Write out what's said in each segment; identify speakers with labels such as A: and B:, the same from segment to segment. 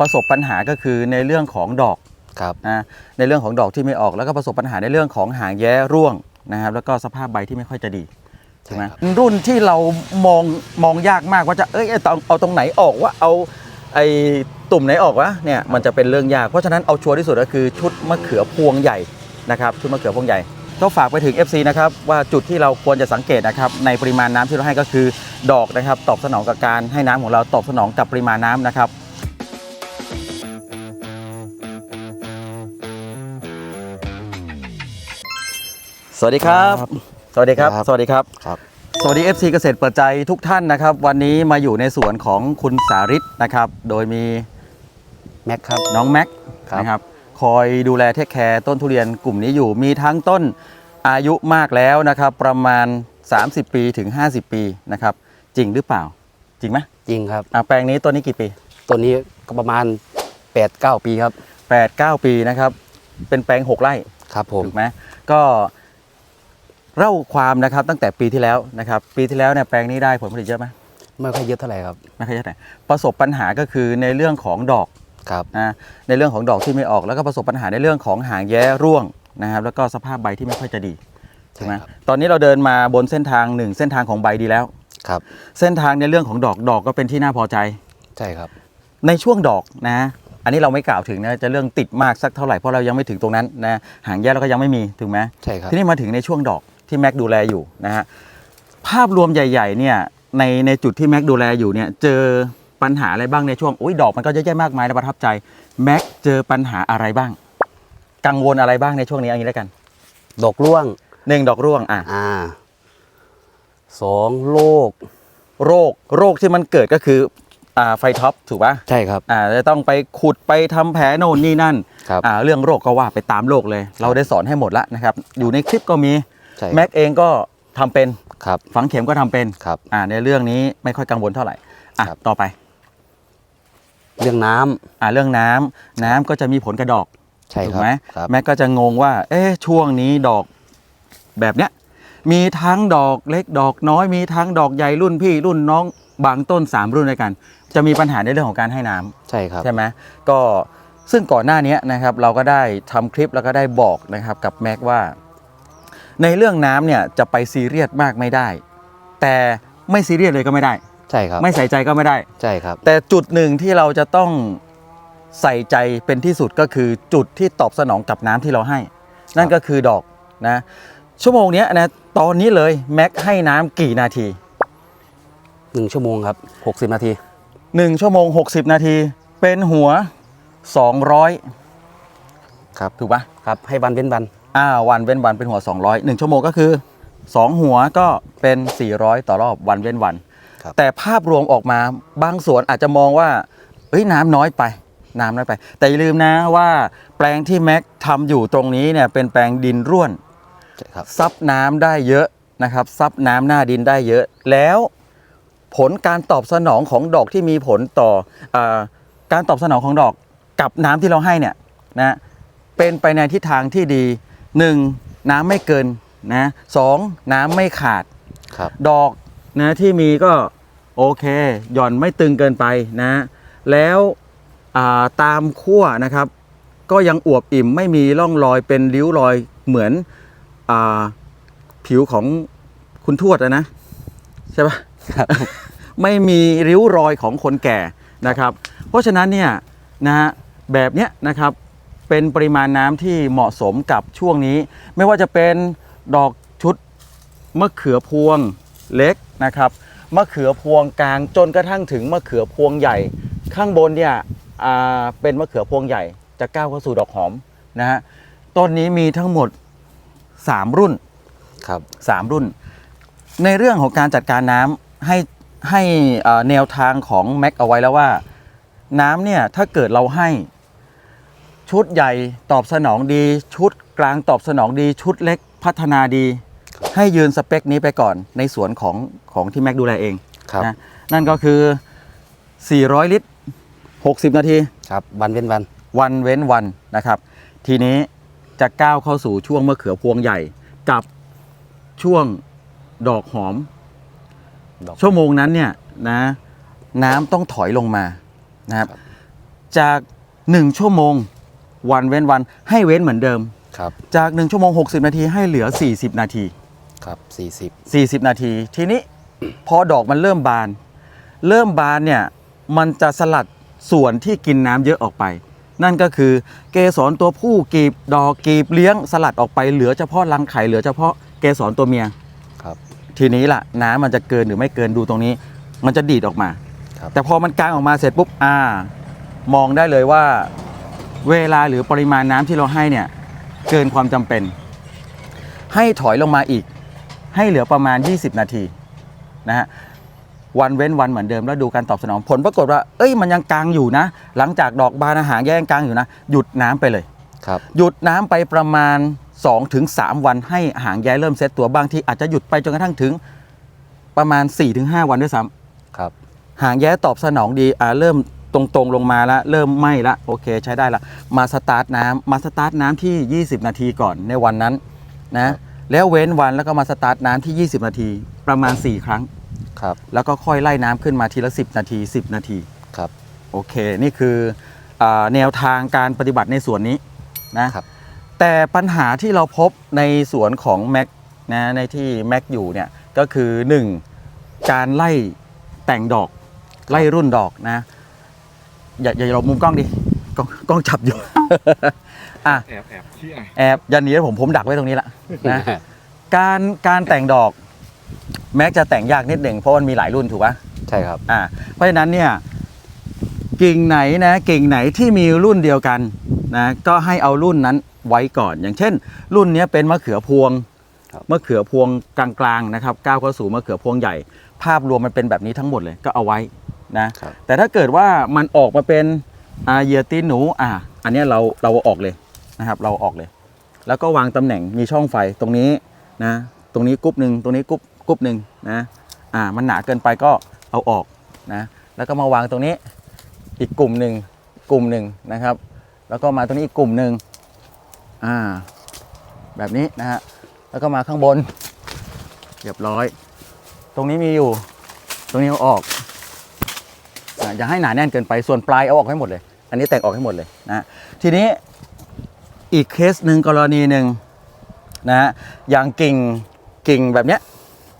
A: ประสบปัญหาก็คือในเรื่องของดอก
B: ครับ
A: นะในเรื่องของดอกที่ไม่ออกแล้วก็ประสบปัญหาในเรื่องของหางแย้ร่วงนะครับแล้วก็สภาพใบที่ไม่ค่อยจะดีใช่ไหม
B: ใช่ครับ
A: รุ่นที่เรามองมองยากมากว่าจะเอ้ยเอาเอาเอาตรงไหนออกว่าเอาไอ้ตุ่มไหนออกวะเนี่ยมันจะเป็นเรื่องยากเพราะฉะนั้นเอาชัวร์ที่สุดก็คือชุดมะเขือพวงใหญ่นะครับชุดมะเขือพวงใหญ่ก็ฝากไปถึง FC นะครับว่าจุดที่เราควรจะสังเกตนะครับในปริมาณน้ำที่เราให้ก็คือดอกนะครับตอบสนองกับการให้น้ำของเราตอบสนองกับปริมาณน้ำนะครับ สวัสดีครับ สวัสดีครับ
B: ครับ
A: สวัสดีครับ
B: ครับ
A: สวัสดี FC เกษตรเปิดใจทุกท่านนะครับ วันนี้มาอยู่ในสวนของคุณสาริตนะครับ โดยมี
B: แม็กครับ
A: น้องแม็ก
B: ครับ
A: นะครับ คอยดูแลเทคแคร์ต้นทุเรียนกลุ่มนี้อยู่ มีทั้งต้นอายุมากแล้วนะครับ ประมาณ 30 ปีถึง 50 ปีนะครับ จริงหรือเปล่า จริงไหม
B: จริงครับ
A: อะแปลงนี้ต้นนี้กี่ปี
B: ตัวนี้ก็ประมาณ 8-9 ปีครับ
A: 8 9 ปีนะครับ เป็นแปลง 6 ไร่
B: ครับผม
A: ถูกไหมก็ เล่าความนะครับตั้งแต่ปีที่แล้วนะครับปีที่แล้วเนี่ยแปลงนี้ได้ผลผลิตเยอะไหม
B: ไม่ค่อยเยอะเท่าไหร่ครับ
A: ไม่ค่อยเยอะแต่ประสบปัญหาก็คือในเรื่องของดอก
B: ครับ
A: นะในเรื่องของดอกที่ไม่ออกแล้วก็ประสบปัญหาในเรื่องของหางแย้ร่วงนะครับแล้วก็สภาพใบที่ไม่ค่อยจะดีใช่ไหม
B: ใช่ครับ
A: ตอนนี้เราเดินมาบนเส้นทางหนึ่งเส้นทางของใบดีแล้ว
B: ครับ
A: เส้นทางในเรื่องของดอกดอกก็เป็นที่น่าพอใจ
B: ใช่ครับ
A: ในช่วงดอกนะอันนี้เราไม่กล่าวถึงนะจะเรื่องติดมากสักเท่าไหร่เพราะเรายังไม่ถึงตรงนั้นนะหางแย้เราก็ยังไม่มีถูกไหม
B: ใช่ครับ
A: ทีนี้มาถึงในช่วงดอก ที่แม็กดูแลอยู่นะฮะภาพรวมใหญ่ ๆ เนี่ยในในจุดที่แม็กดูแลอยู่เนี่ยเจอปัญหาอะไรบ้างในช่วงอุ้ยดอกมันก็เยอะแยะมากมายและประทับใจแม็กเจอปัญหาอะไรบ้าง กังวลอะไรบ้างในช่วงนี้เอย่างนี้แล้วกัน
B: ดอกร่วง
A: หนึ่งดอกร่วงอะ
B: อ่าสองโรค
A: โรคโรคที่มันเกิดก็คืออ่าไฟท็อปถูกปะ
B: ใช่ครับ
A: อ่าจะต้องไปขุดไปทำแผลโน่นนี่นั่น
B: ครับ
A: อ่าเรื่องโรคก็ว่าไปตามโรคเลย เราได้สอนให้หมดแล้วนะครับ อยู่ในคลิปก็มี
B: ใช่
A: แม็กเองก็ทำเป็น
B: ครับ
A: ฝังเข็มก็ทำเป็น
B: ครับ
A: อ่าในเรื่องนี้ไม่ค่อยกังวลเท่าไหร่อะ
B: ครับ
A: ต่อไป
B: เรื่องน้ำ
A: อ่าเรื่องน้ำน้ำก็จะมีผลกระดอก
B: ใช่
A: ถู
B: ค
A: ก
B: รับ
A: ไหม
B: ครับ
A: แม็กก็จะงงว่า เอ๊ะช่วงนี้ดอกแบบเนี้ย มีทั้งดอกเล็กดอกน้อยมีทั้งดอกใหญ่รุ่นพี่รุ่นน้องบางต้น 3 รุ่นด้วยกัน จะมีปัญหาในเรื่องของการให้น้ำ
B: ใช่ครับ
A: ใช่ไหมก็ซึ่งก่อนหน้านี้นะครับ เราก็ได้ทำคลิปแล้วก็ได้บอกนะครับกับแม็กว่า ในเรื่องน้ำเนี่ยจะไปซีเรียสมากไม่ได้ แต่ไม่ซีเรียสเลยก็ไม่ได้
B: ใช่ครับ
A: ไม่ใส่ใจก็ไม่ได้
B: ใช่ครับ
A: แต่จุดหนึ่งที่เราจะต้องใส่ใจเป็นที่สุดก็คือจุดที่ตอบสนองกับน้ำที่เราให้ นั่นก็คือดอกนะ ชั่วโมงเนี้ยนะตอนนี้เลยแม็กให้น้ำกี่นาที
B: หนึ่งชั่วโมงครับหกสิบนาที
A: 1 ชั่วโมง 60 นาที เป็นหัว 200
B: ครับ
A: ถูกปะ
B: ครับ ให้วันเว้นวัน
A: อ่าวันเว้นวันเป็นหัว 200 1 ชั่วโมงก็คือ 2 หัวก็เป็น 400 ต่อรอบวันเว้นวัน
B: ครับ
A: แต่ภาพรวมออกมาบางสวนอาจจะมองว่าเอ้ยน้ำน้อยไป น้ำน้อยไป แต่อย่าลืมนะว่าแปลงที่แม็กทำอยู่ตรงนี้เนี่ยเป็นแปลงดินร่วน
B: ใช่ครับ
A: ซับน้ำได้เยอะนะครับ ซับน้ำหน้าดินได้เยอะ แล้วผลการตอบสนองของดอกที่มีผลต่ออาการตอบสนองของดอกกับน้ำที่เราให้เนี่ยนะเป็นไปในทิศทางที่ดี 1. น้ำไม่เกินนะสองน้ำไม่ขาด
B: ครับ
A: ดอกนะที่มีก็โอเค หย่อนไม่ตึงเกินไปนะ แล้วอ่าตามขั้วนะครับ ก็ยังอวบอิ่มไม่มีร่องรอยเป็นริ้วรอยเหมือนอาผิวของคุณทวดอะนะใช่ปะ
B: ครับ
A: ไม่มีริ้วรอยของคนแก่นะครับ เพราะฉะนั้นเนี่ยนะฮะแบบเนี้ยนะครับ เป็นปริมาณน้ำที่เหมาะสมกับช่วงนี้ ไม่ว่าจะเป็นดอกชุดมะเขือพวงเล็กนะครับมะเขือพวงกลางจนกระทั่งถึงมะเขือพวงใหญ่ ข้างบนเนี่ยอ่าเป็นมะเขือพวงใหญ่ จะก้าวเข้าสู่ดอกหอมนะฮะต้นนี้มีทั้งหมด 3 รุ่น
B: ครับ
A: 3รุ่น ในเรื่องของการจัดการน้ำให้ให้เอ่อแนวทางของแม็กเอาไว้แล้วว่า น้ำเนี่ยถ้าเกิดเราให้ ชุดใหญ่ตอบสนองดี ชุดกลางตอบสนองดี ชุดเล็กพัฒนาดี ให้ยืนสเปคนี้ไปก่อนในสวนของของที่แม็กดูแลเอง
B: ครับ
A: นะนั่นก็คือ 400 ลิตร 60 นาที
B: ครับวันเว้นวัน
A: วันเว้นวันนะครับ ทีนี้จะก้าวเข้าสู่ช่วงมะเขือพวงใหญ่ กับช่วงดอกหอม
B: ดอก
A: ชั่วโมงนั้นเนี่ยนะน้ำต้องถอยลงมานะครับ
B: ครับ
A: จาก 1 ชั่วโมง วันเว้นวันให้เว้นเหมือนเดิม
B: ครับ
A: จาก 1 ชั่วโมง 60 นาทีให้เหลือ 40 นาที
B: ครับสี่สิบ
A: 40 นาที ทีนี้ พอดอกมันเริ่มบาน เริ่มบานเนี่ยมันจะสลัดส่วนที่กินน้ำเยอะออกไป นั่นก็คือเกสรตัวผู้กีบดอกกีบเลี้ยงสลัดออกไปเหลือเฉพาะรังไข่เหลือเฉพาะเกสรตัวเมีย
B: ครับ
A: ทีนี้ล่ะน้ำมันจะเกินหรือไม่เกินดูตรงนี้ มันจะดีดออกมา
B: ครับ
A: แต่พอมันกางออกมาเสร็จปุ๊บอ่ามองได้เลยว่า เวลาหรือปริมาณน้ำที่เราให้เนี่ยเกินความจำเป็น ให้ถอยลงมาอีก ให้เหลือประมาณ 20 นาทีนะฮะวันเว้นวันเหมือนเดิมแล้วดูการตอบสนองผลปรากฏว่า เอ้ยมันยังกลางอยู่นะ หลังจากดอกบานอาหารแย่งกลางอยู่นะ หยุดน้ำไปเลย
B: ครับ
A: หยุดน้ำไปประมาณ 2-3วันให้หางแย้เริ่มเซตตัวบางที่อาจจะหยุดไปจนกระทั่งถึงประมาณ 4-5 วันด้วยซ้ำ
B: ครับ
A: หางแย้ตอบสนองดีอ่าเริ่ม ตรงๆลงมาแล้วเริ่มไหม้ละโอเคใช้ได้ละมาสตาร์ทน้ำมาสตาร์ทน้ำที่ 20 นาทีก่อนในวันนั้นนะแล้วเว้นวันแล้วก็มาสตาร์ทน้ำที่ 20 นาทีประมาณ 4 ครั้ง
B: ครับ
A: แล้วก็ค่อยไล่น้ำขึ้นมาทีละ 10 นาที 10 นาที
B: ครับ
A: โอเคนี่คืออาแนวทางการปฏิบัติในส่วนนี้นะครับแต่ปัญหาที่เราพบในสวนของแม็กนะในที่แม็กอยู่เนี่ยก็คือ 1. การไล่แต่งดอกไล่รุ่นดอกนะ อย่าอย่าหลบมุมกล้องดิกล้องกล้องจับอยู่ อะ
C: แอบแอบชี้ไอ
A: แอบอย่าหนีนะผมผมดักไว้ตรงนี้ละนะ การการแต่งดอก แม็กจะแต่งยากนิดหนึ่งเพราะมันมีหลายรุ่นถูกปะ
B: ใช่ครับ
A: อ่า เพราะฉะนั้นเนี่ย กิ่งไหนนะกิ่งไหนที่มีรุ่นเดียวกันนะก็ให้เอารุ่นนั้นไว้ก่อน อย่างเช่น รุ่นเนี้ยเป็นมะเขือพวง
B: ครับ
A: มะเขือพวงกลางๆนะครับก้าวเข้าสู่มะเขือพวงใหญ่ ภาพรวมมันเป็นแบบนี้ทั้งหมดเลยก็เอาไว้ นะ ครับแต่ถ้าเกิดว่ามันออกมาเป็นอาเหยียตีนหนูอ่าอันเนี้ยเราเราเอาออกเลยนะครับ เราเอาออกเลย แล้วก็วางตำแหน่งมีช่องไฟตรงนี้นะ ตรงนี้กรุ๊ปหนึ่งตรงนี้กรุ๊ปกรุ๊ปหนึ่งนะ อ่า มันหนาเกินไปก็เอาออกนะ แล้วก็มาวางตรงนี้อีกกลุ่มหนึ่งกลุ่มหนึ่งนะครับ แล้วก็มาตรงนี้อีกกลุ่มหนึ่งอ่า แบบนี้นะฮะ แล้วก็มาข้างบน เรียบร้อย ตรงนี้มีอยู่ ตรงนี้เอาออก อย่าให้หนาแน่นเกินไปส่วนปลายเอาออกให้หมดเลย อันนี้แตกออกให้หมดเลยนะทีนี้อีกเคสหนึ่งกรณีหนึ่งนะฮะอย่างกิ่งกิ่งแบบเนี้ย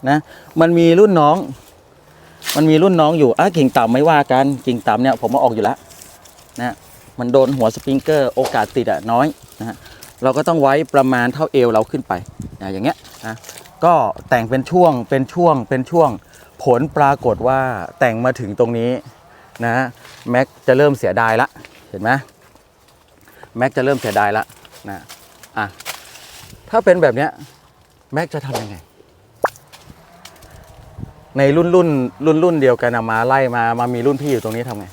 A: นะมันมีรุ่นน้อง มันมีรุ่นน้องอยู่อะกิ่งต่ำไม่ว่ากันกิ่งต่ำเนี่ยผมมาออกอยู่แล้วนะมันโดนหัวสปริงเกอร์โอกาสติดอะน้อยนะฮะเราก็ต้องไว้ประมาณเท่าเอวเราขึ้นไปนะอย่างเงี้ยนะก็แต่งเป็นช่วงเป็นช่วงเป็นช่วงผลปรากฏว่าแต่งมาถึงตรงนี้ นะแม็กจะเริ่มเสียดายละเห็นไหมแม็กจะเริ่มเสียดายละนะอะถ้าเป็นแบบเนี้ยแม็กจะทำยังไง ในรุ่นรุ่นรุ่นรุ่นเดียวกันอะมาไล่มามามีรุ่นพี่อยู่ตรงนี้ทำไง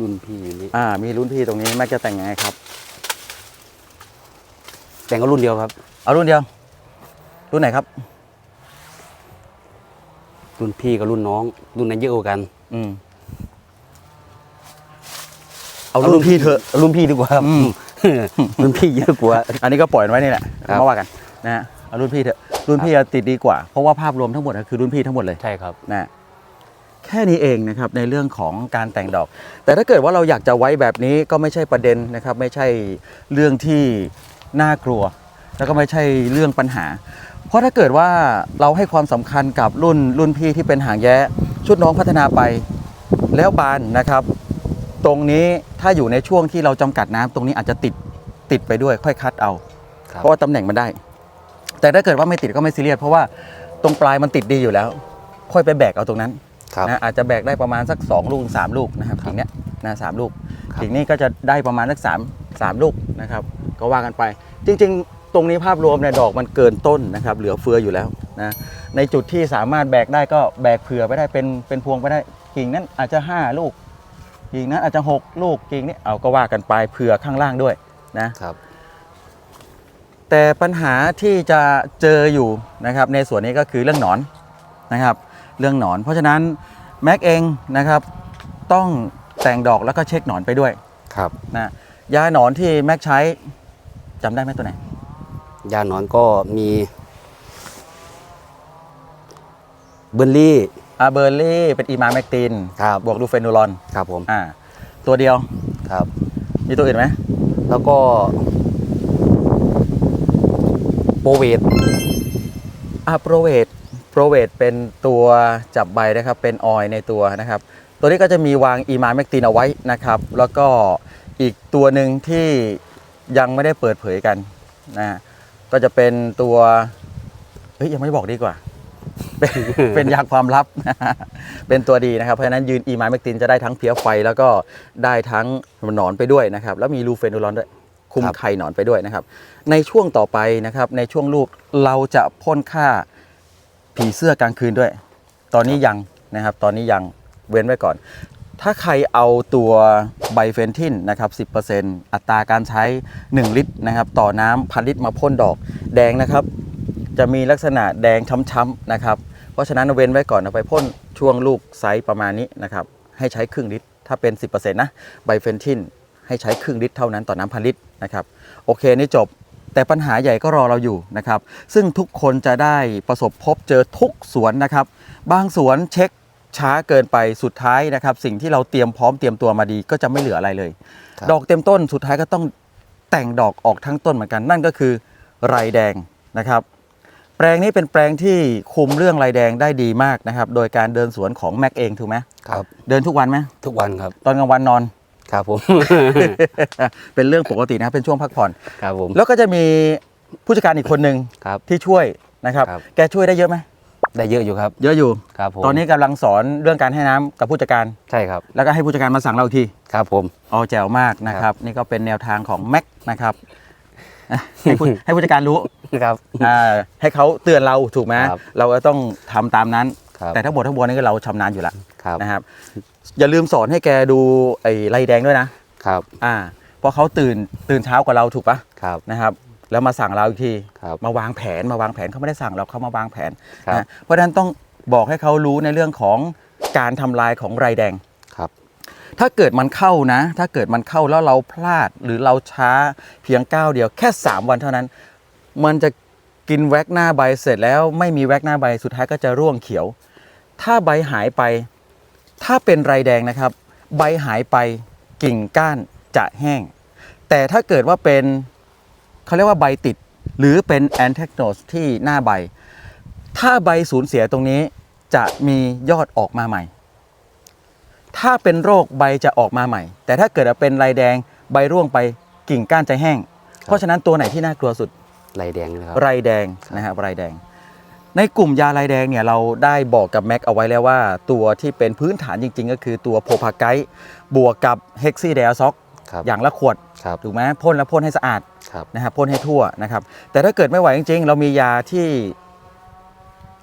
B: รุ่นพี่อยู่นี่
A: อ่า มีรุ่นพี่ตรงนี้แม็กจะแต่งยังไงครับ
B: แต่งก็รุ่นเดียวครับ
A: เอารุ่นเดียว รุ่นไหนครับ
B: รุ่นพี่กับรุ่นน้อง รุ่นนั้นเยอะกว่ากัน
A: อืม เอารุ่นพี่เถอะา
B: รุ่นพี่ดีกว่าครับ
A: อืม
B: รุ่นพี่เยอะกว่า
A: อันนี้ก็ปล่อยมันไว้นี่แหละ
B: ครับ
A: มาว่ากันนะฮะเอารุ่นพี่เถอะรุ่นพี่จะติดดีกว่า เพราะว่าภาพรวมทั้งหมดอะคือรุ่นพี่ทั้งหมดเลย
B: ใช่ครับ
A: นะแค่นี้เองนะครับในเรื่องของการแต่งดอก แต่ถ้าเกิดว่าเราอยากจะไว้แบบนี้ก็ไม่ใช่ประเด็นนะครับ ไม่ใช่เรื่องที่น่ากลัว แล้วก็ไม่ใช่เรื่องปัญหา เพราะถ้าเกิดว่าเราให้ความสำคัญกับรุ่นรุ่นพี่ที่เป็นหางแย้ชุดน้องพัฒนาไปแล้วบานนะครับ ตรงนี้ถ้าอยู่ในช่วงที่เราจำกัดน้ำตรงนี้อาจจะติดติดไปด้วยค่อยคัดเอา
B: ครับ
A: เพราะว่าตำแหน่งมันได้ แต่ถ้าเกิดว่าไม่ติดก็ไม่ซีเรียสเพราะว่าตรงปลายมันติดดีอยู่แล้ว ค่อยไปแบกเอาตรงนั้น
B: ครับ
A: นะอาจจะแบกได้ประมาณสัก 2 ลูกสามลูกนะครับ
B: ครับ
A: กิ่งเนี้ยนะสามลูก
B: ครับ
A: กิ่งนี้ก็จะได้ประมาณสักสามสามลูกนะครับ ก็ว่ากันไป จริง ๆ ตรงนี้ภาพรวมเนี่ยดอกมันเกินต้นนะครับ เหลือเฟืออยู่แล้วนะในจุดที่สามารถแบกได้ก็แบกเผื่อไปได้เป็นเป็นพวงไปได้กิ่งนั้นอาจจะ 5 ลูก กิ่งนั้นอาจจะ 6 ลูกกิ่งนี้เอาก็ว่ากันไปเผื่อข้างล่างด้วยนะ
B: ครับ
A: แต่ปัญหาที่จะเจออยู่นะครับในส่วนนี้ก็คือเรื่องหนอนนะครับ เรื่องหนอน เพราะฉะนั้นแม็กเองนะครับต้องแต่งดอกแล้วก็เช็คหนอนไปด้วย
B: ครับ
A: นะยาหนอนที่แม็กใช้จำได้ไหมตัวไหน
B: ยาหนอนก็มีเบอร์ลี่
A: อาเบอร์รี่เป็นอีมาแมกติน
B: ครับ
A: บวกดูเฟนูรอน
B: ครับผม
A: อ่าตัวเดียว
B: ครับ
A: มีตัวอื่นไหม
B: แล้วก็โปรเวท
A: อ่าโปรเวทโปรเวทเป็นตัวจับใบนะครับเป็นออยล์ในตัวนะครับ ตัวนี้ก็จะมีวางอีมาแมกตินเอาไว้นะครับ แล้วก็อีกตัวหนึ่งที่ยังไม่ได้เปิดเผยกันนะ ก็จะเป็นตัว เฮ้ยยังไม่บอกดีกว่า เป็นเป็นยาความลับ เป็นตัวดีนะครับ เพราะฉะนั้นยืนอีไมาแมกตินจะได้ทั้งเพี้ยไฟ แล้วก็ได้ทั้งหนอนไปด้วยนะครับ แล้วมีลูเฟนูรอนด้วย คุมไข่หนอนไปด้วยนะครับ ในช่วงต่อไปนะครับ ในช่วงลูกเราจะพ่นฆ่าผีเสื้อกลางคืนด้วย ตอนนี้ยังนะครับ ตอนนี้ยังเว้นไว้ก่อน ถ้าใครเอาตัวไบเฟนทินนะครับ 10%อัตราการใช้ 1 ลิตรนะครับ ต่อน้ำพันลิตรมาพ่นดอกแดงนะครับ จะมีลักษณะแดงช้ำๆนะครับ เพราะฉะนั้นเว้นไว้ก่อนเอาไปพ่นช่วงลูกไซส์ประมาณนี้นะครับ ให้ใช้ครึ่งลิตร ถ้าเป็น 10%นะไบเฟนทินให้ใช้ครึ่งลิตรเท่านั้นต่อน้ำพันลิตรนะครับ โอเคนี่จบแต่ปัญหาใหญ่ก็รอเราอยู่นะครับ ซึ่งทุกคนจะได้ประสบพบเจอทุกสวนนะครับ บางสวนเช็ค ช้าเกินไปสุดท้ายนะครับ สิ่งที่เราเตรียมพร้อมเตรียมตัวมาดีก็จะไม่เหลืออะไรเลย
B: ครับ
A: ดอกเต็มต้นสุดท้ายก็ต้องแต่งดอกออกทั้งต้นเหมือนกัน นั่นก็คือไรแดงนะครับ แปลงนี้เป็นแปลงที่คุมเรื่องไรแดงได้ดีมากนะครับ โดยการเดินสวนของแม็กเองถูกไหม
B: ครับ
A: เดินทุกวันไหม
B: ทุกวันครับ
A: ตอนกลางวันนอน
B: ครับผม
A: เป็นเรื่องปกตินะครับเป็นช่วงพักผ่อน
B: ครับผม
A: แล้วก็จะมีผู้จัดการอีกคนหนึ่ง
B: ครับ
A: ที่ช่วยนะครับ
B: ครับ
A: แกช่วยได้เยอะไหม
B: ได้เยอะอยู่ครับ
A: เยอะอยู่
B: ครับผม
A: ตอนนี้กำลังสอนเรื่องการให้น้ำกับผู้จัดการ
B: ใช่ครับ
A: แล้วก็ให้ผู้จัดการมาสั่งเราอีกที
B: ครับผม
A: อ๋อแจ๋วมากนะครับ นี่ก็เป็นแนวทางของแม็กนะครับอะให้ผู้ ให้ผู้จัดการรู้
B: ครับ
A: อ่าให้เขาเตือนเราถูกไหม
B: ครับ
A: เราก็ต้องทำตามนั้น
B: ครับ
A: แต่ทั้งหมดทั้งมวลนี่ก็เราชำนาญอยู่แล้ว
B: ครับ
A: นะครับ อย่าลืมสอนให้แกดูไอ้ไรแดงด้วยนะ
B: ครับ
A: อ่าเพราะเขาตื่นตื่นเช้ากว่าเราถูกปะ
B: ครับ
A: นะครับ แล้วมาสั่งเราอีกที
B: ครับ
A: มาวางแผนมาวางแผนเขาไม่ได้สั่งเราเขามาวางแผน
B: ครับ
A: นะเพราะฉะนั้นต้องบอกให้เขารู้ในเรื่องของการทำลายของไรแดง
B: ครับ
A: ถ้าเกิดมันเข้านะ ถ้าเกิดมันเข้าแล้วเราพลาดหรือเราช้าเพียงก้าวเดียวแค่ 3 วันเท่านั้น มันจะกินแว็กหน้าใบเสร็จแล้วไม่มีแว็กหน้าใบสุดท้ายก็จะร่วงเขียว ถ้าใบหายไป ถ้าเป็นไรแดงนะครับ ใบหายไปกิ่งก้านจะแห้ง แต่ถ้าเกิดว่าเป็น เขาเรียกว่าใบติด หรือเป็นแอนแทกโนสที่หน้าใบ ถ้าใบสูญเสียตรงนี้จะมียอดออกมาใหม่ ถ้าเป็นโรคใบจะออกมาใหม่ แต่ถ้าเกิดว่าเป็นไรแดงใบร่วงไปกิ่งก้านจะแห้ง เพราะฉะนั้นตัวไหนที่น่ากลัวสุด
B: ลายแดงนะครับ
A: ไรแดงนะครับไรแดง ในกลุ่มยาไรแดงเนี่ยเราได้บอกกับแม็กเอาไว้แล้วว่า ตัวที่เป็นพื้นฐานจริง ๆ ก็คือตัวโพพาไกต์บวกกับเฮกซี่เดลซ็อก
B: ครับ
A: อย่างละขวด
B: ครับ
A: ถูกไหมพ่นแล้วพ่นให้สะอาด
B: ครับ
A: นะครับพ่นให้ทั่วนะครับ แต่ถ้าเกิดไม่ไหวจริงๆ เรามียาที่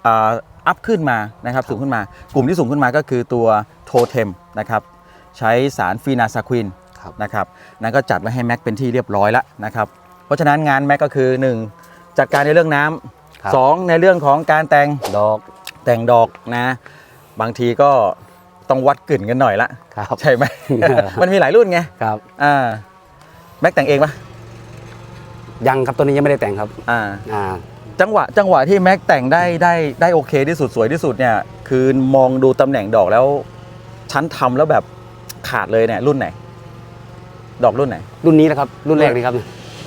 A: อ่าอัพขึ้นมานะครับสูงขึ้นมากลุ่มที่สูงขึ้นมาก็คือตัวโทเทมนะครับใช้สารฟีนาซาควิน
B: ครับ
A: นะครับนั้นก็จัดไว้ให้แม็กเป็นที่เรียบร้อยแล้วนะครับเพราะฉะนั้นงานแม็กก็คือ 1 จัดการในเรื่องน้
B: ครับำ
A: สองในเรื่องของการแต่ง
B: ดอก
A: แต่งดอกนะบางทีก็ต้องวัดกลิ่นกันหน่อยละ
B: ครับ
A: ใช่ไหมมันมีหลายรุ่นไง
B: ครับ
A: อ่า แม็กแต่งเองปะ
B: ยังครับตัวนี้ยังไม่ได้แต่งครับ
A: อ่า
B: อ่า
A: จังหวะจังหวะที่แม็กแต่งได้ได้ได้โอเคที่สุดสวยที่สุดเนี่ยคือมองดูตำแหน่งดอกแล้วชั้นทำแล้วแบบขาดเลยเนี่ยรุ่นไหน ดอกรุ่นไหน
B: รุ่นนี้นะครับ รุ่นแรกนี่ครับ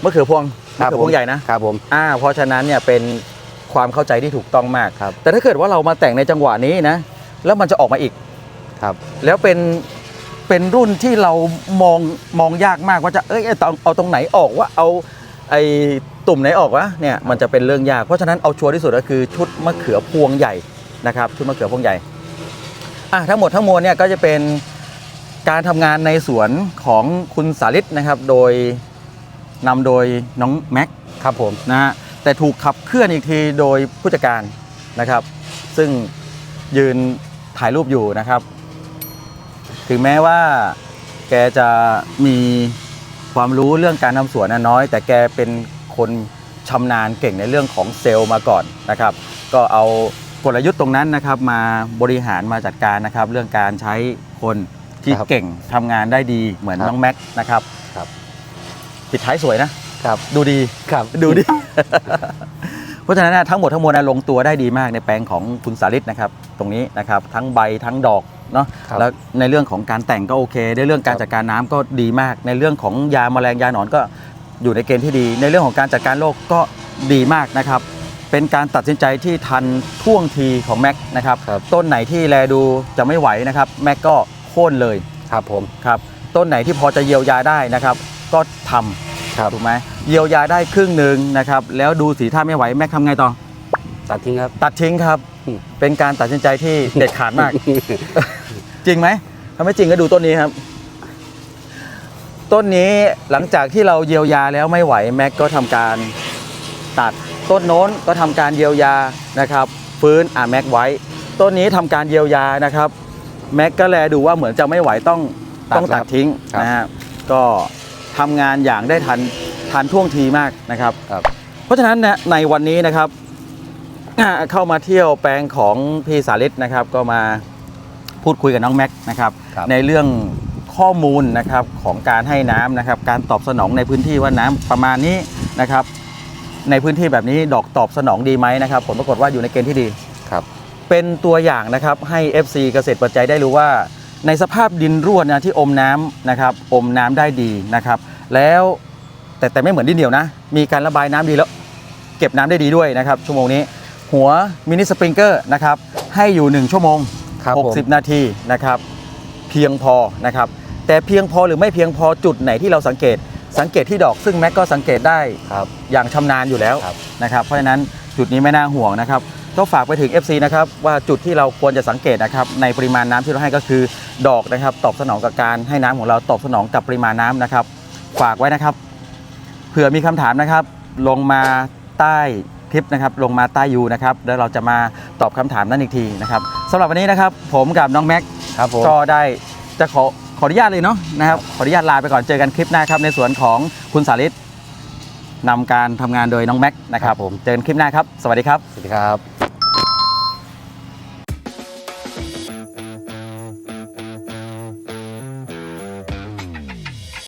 A: มะเขือพวงมะเขือพวงใหญ่นะ
B: ครับผม
A: อ่า เพราะฉะนั้นเนี่ยเป็นความเข้าใจที่ถูกต้องมาก
B: ครับ
A: แต่ถ้าเกิดว่าเรามาแต่งในจังหวะนี้นะ แล้วมันจะออกมาอีก
B: ครับ
A: แล้วเป็น เป็นรุ่นที่เรามองมองยากมากว่าจะเอ้ยเอาเอาเอาตรงไหนออกว่าเอาไอ้ตุ่มไหนออกวะเนี่ยมันจะเป็นเรื่องยาก เพราะฉะนั้นเอาชัวร์ที่สุดก็คือชุดมะเขือพวงใหญ่นะครับชุดมะเขือพวงใหญ่อะทั้งหมดทั้งมวลเนี่ยก็จะเป็นการทำงานในสวนของคุณสาริตนะครับ โดยนำโดยน้องแม็ก
B: ครับผม
A: นะฮะแต่ถูกขับเคลื่อนอีกทีโดยผู้จัดการนะครับ ซึ่งยืนถ่ายรูปอยู่นะครับ ถึงแม้ว่าแกจะมีความรู้เรื่องการทำสวนน่ะน้อย แต่แกเป็นคนชำนาญเก่งในเรื่องของเซลล์มาก่อนนะครับ ก็เอากลยุทธ์ตรงนั้นนะครับมาบริหารมาจัดการนะครับ เรื่องการใช้คนที่
B: ครับ
A: เก่งทำงานได้ดีเหมือน
B: ครับ
A: น้องแม็กนะครับ
B: ครับ
A: ปิดท้ายสวยนะ
B: ครับ
A: ดูดี
B: ครับ
A: ดูดิ เพราะฉะนั้นนะทั้งหมดทั้งมวลนะลงตัวได้ดีมากในแปลงของคุณสาริตนะครับ ตรงนี้นะครับ ทั้งใบทั้งดอก เนาะ
B: ครับ
A: แล้วในเรื่องของการแต่งก็โอเค ในเรื่องการ
B: ครับ
A: จัดการน้ำก็ดีมาก ในเรื่องของยาแมลงยาหนอนก็อยู่ในเกณฑ์ที่ดี ในเรื่องของการจัดการโรคก็ดีมากนะครับ เป็นการตัดสินใจที่ทันท่วงทีของแม็กนะครับ
B: ครับ
A: ต้นไหนที่แลดูจะไม่ไหวนะครับแม็กก็โค่นเลย
B: ครับผม
A: ครับต้นไหนที่พอจะเยียวยาได้นะครับ ก็ทำ
B: ครับ
A: ถูกไหมเยียวยาได้ครึ่งหนึ่งนะครับแล้วดูสีท่าไม่ไหวแม็กทำไงต่อ
B: ตัดทิ้งครับ
A: ตัดทิ้งครับ
B: อืม
A: เป็นการตัดสินใจที่เด็ดขาดมาก จริงไหมถ้าไม่จริงก็ดูต้นนี้ครับ ต้นนี้หลังจากที่เราเยียวยาแล้วไม่ไหวแม็กก็ทำการตัดต้นโน้นก็ทำการเยียวยานะครับฟื้นอะแม็กไว้ ต้นนี้ทำการเยียวยานะครับแม็กก็แลดูว่าเหมือนจะไม่ไหวต้อง
B: ตัด
A: ต้องตัดทิ้ง
B: ครับ
A: นะฮะก็ทำงานอย่างได้ทันทันท่วงทีมากนะครับ
B: ครับ
A: เพราะฉะนั้นนะในวันนี้นะครับอ่า เข้ามาเที่ยวแปลงของพี่สาริตนะครับ ก็มาพูดคุยกับน้องแม็กนะครับ
B: ครับ
A: ในเรื่องข้อมูลนะครับของการให้น้ำนะครับ การตอบสนองในพื้นที่ว่าน้ำประมาณนี้นะครับ ในพื้นที่แบบนี้ดอกตอบสนองดีไหมนะครับ ผลปรากฏว่าอยู่ในเกณฑ์ที่ดี
B: ครับ
A: เป็นตัวอย่างนะครับให้ FC เกษตรปัจจัยได้รู้ว่า ในสภาพดินร่วนนะที่อมน้ำนะครับ อมน้ำได้ดีนะครับ แล้วแต่แต่ไม่เหมือนดินเหนียวนะ มีการระบายน้ำดีแล้ว เก็บน้ำได้ดีด้วยนะครับ ชั่วโมงนี้ หัวมินิสปริงเกอร์นะครับให้อยู่ 1 ชั่วโมง
B: ครับผม
A: 60 นาทีนะครับเพียงพอนะครับแต่เพียงพอหรือไม่เพียงพอจุดไหนที่เราสังเกต สังเกตที่ดอกซึ่งแม็กก็สังเกตได้
B: ครับ
A: อย่างชำนาญอยู่แล้ว
B: ครับ
A: นะครับ เพราะฉะนั้นจุดนี้ไม่น่าห่วงนะครับ ก็ฝากไปถึง FC นะครับว่าจุดที่เราควรจะสังเกตนะครับในปริมาณน้ำที่เราให้ก็คือดอกนะครับ ตอบสนองกับการให้น้ำของเราตอบสนองกับปริมาณน้ำนะครับ ฝากไว้นะครับ เผื่อมีคำถามนะครับ ลงมาใต้ คลิปนะครับลงมาใต้ยูนะครับแล้วเราจะมาตอบคำถามนั้นอีกทีนะครับสำหรับวันนี้นะครับผมกับน้องแม็ก
B: ครับผม
A: ก็ได้จะขอขออนุญาตเลยเนาะนะครับขออนุญาตลาไปก่อนเจอกันคลิปหน้าครับในส่วนของคุณสาริตนำการทำงานโดยน้องแม็กนะครับ
B: ครับผม
A: เจอกันคลิปหน้าครับ สวัสดีครับ
B: สวัสดีครับ